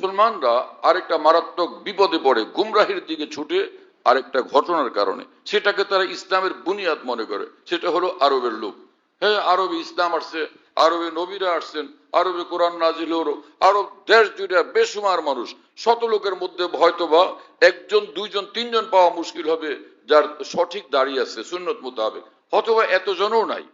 মুসলমানরা আরেকটা মারাত্মক বিপদে পড়ে, গুমরাহির দিকে ছুটে আরেকটা ঘটনার কারণে। সেটাকে তারা ইসলামের বুনিয়াদ মনে করে। সেটা হলো আরবের লোক। হ্যাঁ আরবে, ইসলাম আসছে, আরবে নবীরা আসছেন, আরবে কোরআন নাজিল হলো, আরব দেশ জুড়ে বেসুমার মানুষ। শত লোকের মধ্যে হয়তো বা একজন, দুইজন, তিনজন পাওয়া মুশকিল হবে, যার সঠিক দাঁড়িয়ে আছে, সুন্নত মোতাবেক। অথবা এতজনও নাই।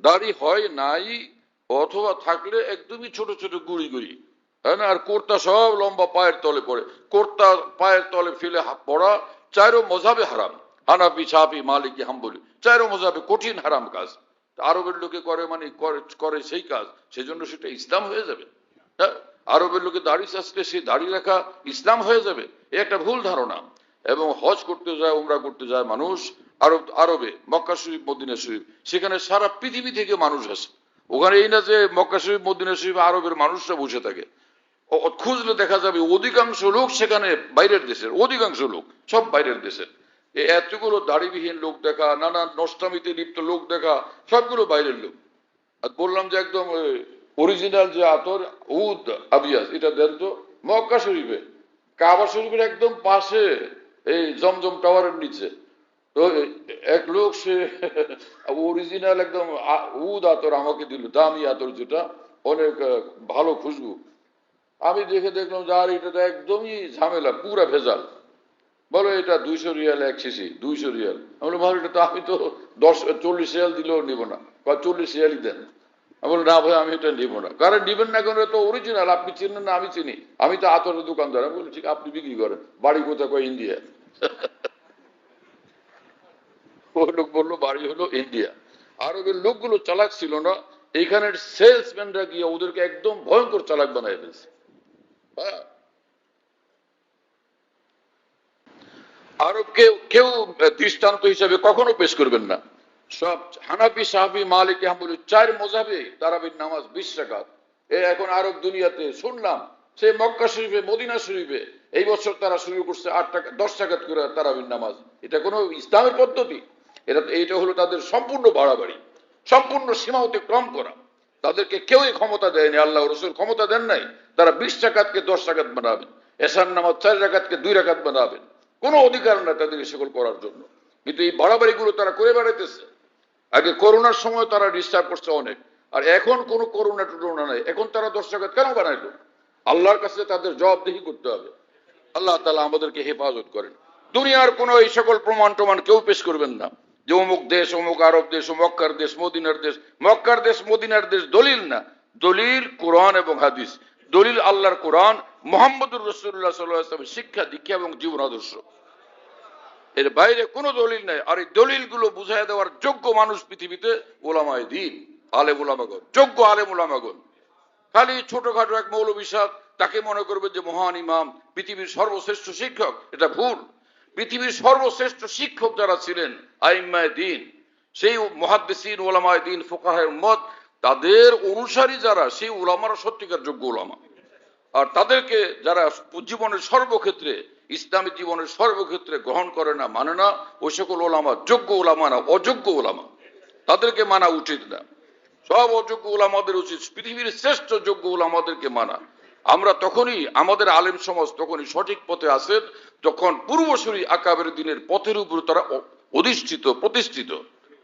দাড়ি হয় নাই, অথবা থাকলে একদমই ছোট ছোট গুড়ি গুড়ি। হ্যাঁ না আর কোর্তা সব লম্বা পায়ের তলে পড়ে। কোর্তা পায়ের তলে ফেলে পড়া, চাইরো মজাবে হারাম। হানাফি সাহাবি মালিকি, হাম্বলি, চাইরো মজাবে কঠিন, হারাম কাজ। আরবের লোকে করে মানে করে সেই কাজ, সেজন্য সেটা ইসলাম হয়ে যাবে। হ্যাঁ আরবের লোকে দাড়ি চাষলে সেই দাড়ি রাখা ইসলাম হয়ে যাবে, এ একটা ভুল ধারণা। এবং হজ করতে যায়, উমরা করতে যায় মানুষ, আরব, আরবে, মক্কা শরীফ, মদিনা শরীফ, সেখানে সারা পৃথিবী থেকে মানুষ আসে। ওখানে এই না যে মক্কা শরীফ, মদিনা শরীফ, আরবের মানুষরা বসে থাকে। খুঁজলে দেখা যাবে অধিকাংশ লোক সেখানে বাইরের দেশের, অধিকাংশ লোক, সব বাইরের দেশের। এতগুলো দাড়িবিহীন লোক দেখা, নানা নষ্টামিতে লিপ্ত লোক দেখা, সবগুলো বাইরের লোক। আর বললাম যে একদম অরিজিনাল যে আতর, উদ, আবিয়াস, এটা দেন তো মক্কা শরীফে। কাবা শরীফের একদম পাশে, এই জমজম টাওয়ারের নিচে। তো এক লোক সে অরিজিনাল একদম উদ আতর আমাকে দিল, দামি আতর যেটা, অনেক ভালো খুশবু। আমি দেখে দেখলাম যে, আর, এটা তো একদমই ঝামেলা, পুরা ভেজাল। বলো, এটা দুইশো রিয়াল এক শিশি দুইশো রিয়াল। আমি বললাম ভালো এটা তো আমি তো দশ, চল্লিশ রিয়াল দিলেও নিব না। বা চল্লিশ রিয়ালই দেন। আমি বললাম, না ভাই, আমি এটা নিব না। কারণ নিবেন না কেন তো অরিজিনাল আপনি চিনেন না, আমি চিনি। আমি তো আতরের দোকানদার। আমি বলি ঠিক, আপনি বিক্রি করেন। বাড়ি কোথায়? কয়, ইন্ডিয়া। ওই লোক বলল, বাড়ি হলো ইন্ডিয়া। আরবের লোকগুলো চালাক ছিল না, এইখানের সেলসম্যানরা গিয়ে ওদেরকে একদম ভয়ঙ্কর চালাক বানায় ফেলছে। হ্যাঁ আরব কেউ দৃষ্টান্ত কখনো পেশ করবেন না। সব হানাফি সাহাবি মালিক চার মোজাবে তারাবির নামাজ এখন আরব দুনিয়াতে শুনলাম, সে মক্কা শরীফে, মদিনা শরীফে এই বছর তারা শুরু করছে আট টাকা দশ টাকা করে তারাবির নামাজ। এটা কোনো ইসলামের পদ্ধতি। এটা এইটা হলো তাদের সম্পূর্ণ বাড়াবাড়ি, সম্পূর্ণ সীমা অতিক্রম করা। তাদেরকে কেউই ক্ষমতা দেয়নি, আল্লাহ রসুল ক্ষমতা দেন নাই। তারা বিশ টাকাতকে দশ টাকাত বানাবেন এসার নামাজ চার রাকাতকে দুই রাকাত বানাবেন। কোনো অধিকার নাই তাদের সকল করার জন্য। কিন্তু এই বাড়াবাড়িগুলো তারা করে বেড়াইতেছে। আগে করোনার সময় তারা ডিস্টার্ব করছে অনেক, আর এখন কোনো করোনা টুরোনা নাই। এখন তারা দশ টাকা কেন বানাইলো? আল্লাহর কাছে তাদের জবাবদিহি করতে হবে। আল্লাহ তালা আমাদেরকে হেফাজত করেন। দুনিয়ার কোনো এই সকল প্রমাণ টমান কেউ পেশ করবেন না। যে অমুক দেশ, অমুক আরব দেশ, মক্কার দেশ, মদিনার দেশ, মক্কার দেশ, মদিনার দেশ দলিল না। দলিল, কোরআন এবং হাদিস। দলিল আল্লাহর কোরআন, মোহাম্মদুর রসুল্লাহ সাল্লাহ শিক্ষা, দীক্ষা এবং জীবন আদর্শ। এর বাইরে কোনো দলিল নাই। আর এই দলিলগুলো বুঝাই দেওয়ার যোগ্য মানুষ পৃথিবীতে ওলামায় দিন, আলেম ওলামাগন যোগ্য আলেম ওলামাগন খালি ছোটখাটো এক মৌলবী সাহেব তাকে মনে করবে যে মহান ইমাম, পৃথিবীর সর্বশ্রেষ্ঠ শিক্ষক, এটা ভুল। পৃথিবীর সর্বশ্রেষ্ঠ শিক্ষক যারা ছিলেন, আইম্মায় দিন, সেই মহাদ্দেসিন, ওলামায় দিন ফোকাহের মত তাদের অনুসারী যারা, সেই ওলামারা সত্যিকার যোগ্য ওলামা আর তাদেরকে যারা জীবনের সর্বক্ষেত্রে, ইসলামী জীবনের সর্বক্ষেত্রে গ্রহণ করে না মানে না, ওই সকল ওলামা যোগ্য ওলামা না, অযোগ্য ওলামা তাদেরকে মানা উচিত না। সব অযোগ্য ওলামাদের উচিত, পৃথিবীর শ্রেষ্ঠ যোগ্য ওলামাদেরকে মানা। আমরা তখনই, আমাদের আলেম সমাজ তখনই সঠিক পথে আসেন, যখন পূর্বসূরি আকাবের দিনের পথের উপর তারা অধিষ্ঠিত, প্রতিষ্ঠিত।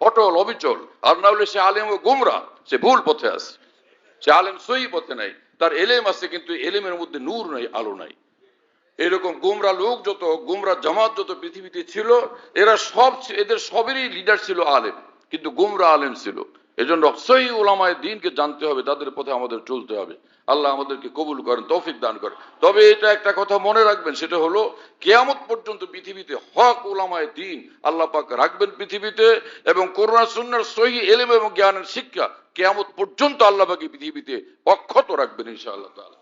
অটল অবিচল। আর না হলে সে আলেম ও গুমরা। সে ভুল পথে আছে। সে আলেম সই পথে নাই। তার এলেম আছে, কিন্তু এলেমের মধ্যে নূর নাই, আলো নাই। এরকম গুমরা লোক যত, গুমরা জামাত যত পৃথিবীতে ছিল, এরা সব, এদের সবেরই লিডার ছিল আলেম। কিন্তু গুমরা আলেম ছিল। এজন্য সহি ওলামায় দিনকে জানতে হবে, তাদের পথে আমাদের চলতে হবে। আল্লাহ আমাদেরকে কবুল করেন, তৌফিক দান করেন। তবে এটা একটা কথা মনে রাখবেন, সেটা হলো কেয়ামত পর্যন্ত পৃথিবীতে হক ওলামায় দিন আল্লাহ পাক রাখবেন পৃথিবীতে এবং করোনা সুন্নার সহি এলেম এবং জ্ঞানের শিক্ষা কেয়ামত পর্যন্ত আল্লাহ পাকে পৃথিবীতে অক্ষত রাখবেন ইনশাআল্লাহ তাআলা।